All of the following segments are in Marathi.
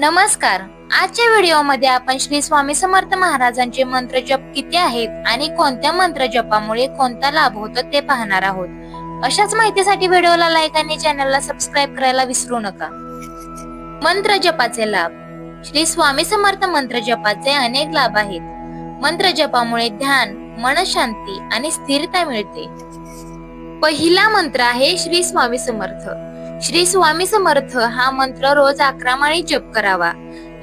नमस्कार. आजच्या व्हिडिओमध्ये आपण श्री स्वामी समर्थ महाराजांचे मंत्र जप किती आहेत आणि कोणत्या मंत्र जपामुळे कोणता लाभ होतो ते पाहणार आहोत. अशाच माहितीसाठी व्हिडिओला लाईक आणि चॅनलला सबस्क्राईब करायला विसरू नका. मंत्र जपाचे लाभ. श्री स्वामी समर्थ मंत्र जपाचे अनेक लाभ आहेत. मंत्र जपामुळे ध्यान मनशांती आणि स्थिरता मिळते. पहिला मंत्र आहे श्री स्वामी समर्थ. श्री स्वामी समर्थ हा मंत्र रोज अकरा माळी जप करावा.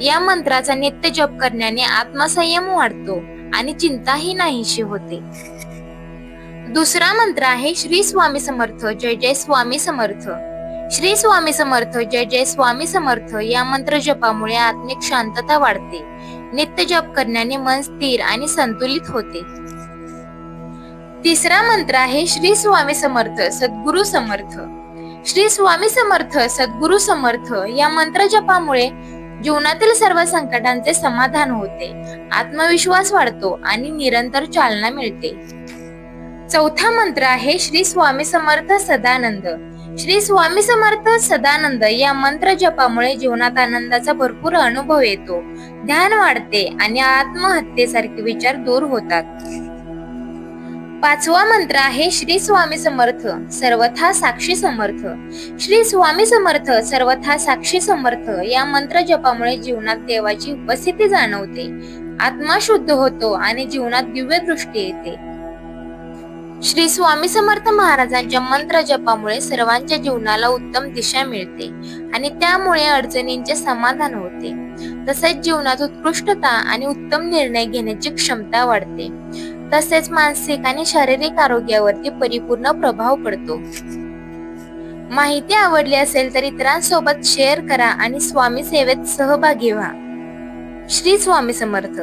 या मंत्राचा नित्य जप करण्याने आत्मसंयम वाढतो आणि चिंताही नाहीशी होते. दुसरा मंत्र आहे श्री स्वामी समर्थ जय जय स्वामी समर्थ. श्री स्वामी समर्थ जय जय स्वामी समर्थ या मंत्र जपामुळे आत्मिक शांतता वाढते. नित्य जप करण्याने मन स्थिर आणि संतुलित होते. तिसरा मंत्र आहे श्री स्वामी समर्थ सद्गुरु समर्थ. श्री स्वामी समर्थ सद्गुरु समर्थ या मंत्र जपामुळे जीवनातील सर्व संकटांचे समाधान होते. आत्मविश्वास वाढतो आणि निरंतर चालना मिळते. चौथा मंत्र आहे श्री स्वामी समर्थ सदानंद. श्री स्वामी समर्थ सदानंद या मंत्र जपामुळे जीवनात आनंदाचा भरपूर अनुभव येतो. ध्यान वाढते आणि आत्महत्येसारखे विचार दूर होतात. पाचवा मंत्र आहे श्री स्वामी समर्थ सर्वथा साक्षी समर्थ. श्री स्वामी समर्थ सर्वथा साक्षी समर्थ या मंत्र जपामुळे जीवनात देवाची उपस्थिती जाणवते. आत्मा शुद्ध होतो आणि जीवनात दिव्य दृष्टी येते. श्री स्वामी समर्थ महाराजांच्या मंत्र जपामुळे सर्वांच्या जीवनाला उत्तम दिशा मिळते आणि त्यामुळे अडचणींचे समाधान होते. तसेच जीवनात उत्कृष्टता आणि उत्तम निर्णय घेण्याची क्षमता वाढते. तसेच मानसिक आणि शारीरिक आरोग्यावरती परिपूर्ण प्रभाव पडतो. माहिती आवडली असेल तर इतरांसोबत शेअर करा आणि स्वामी सेवेत सहभागी व्हा. श्री स्वामी समर्थ.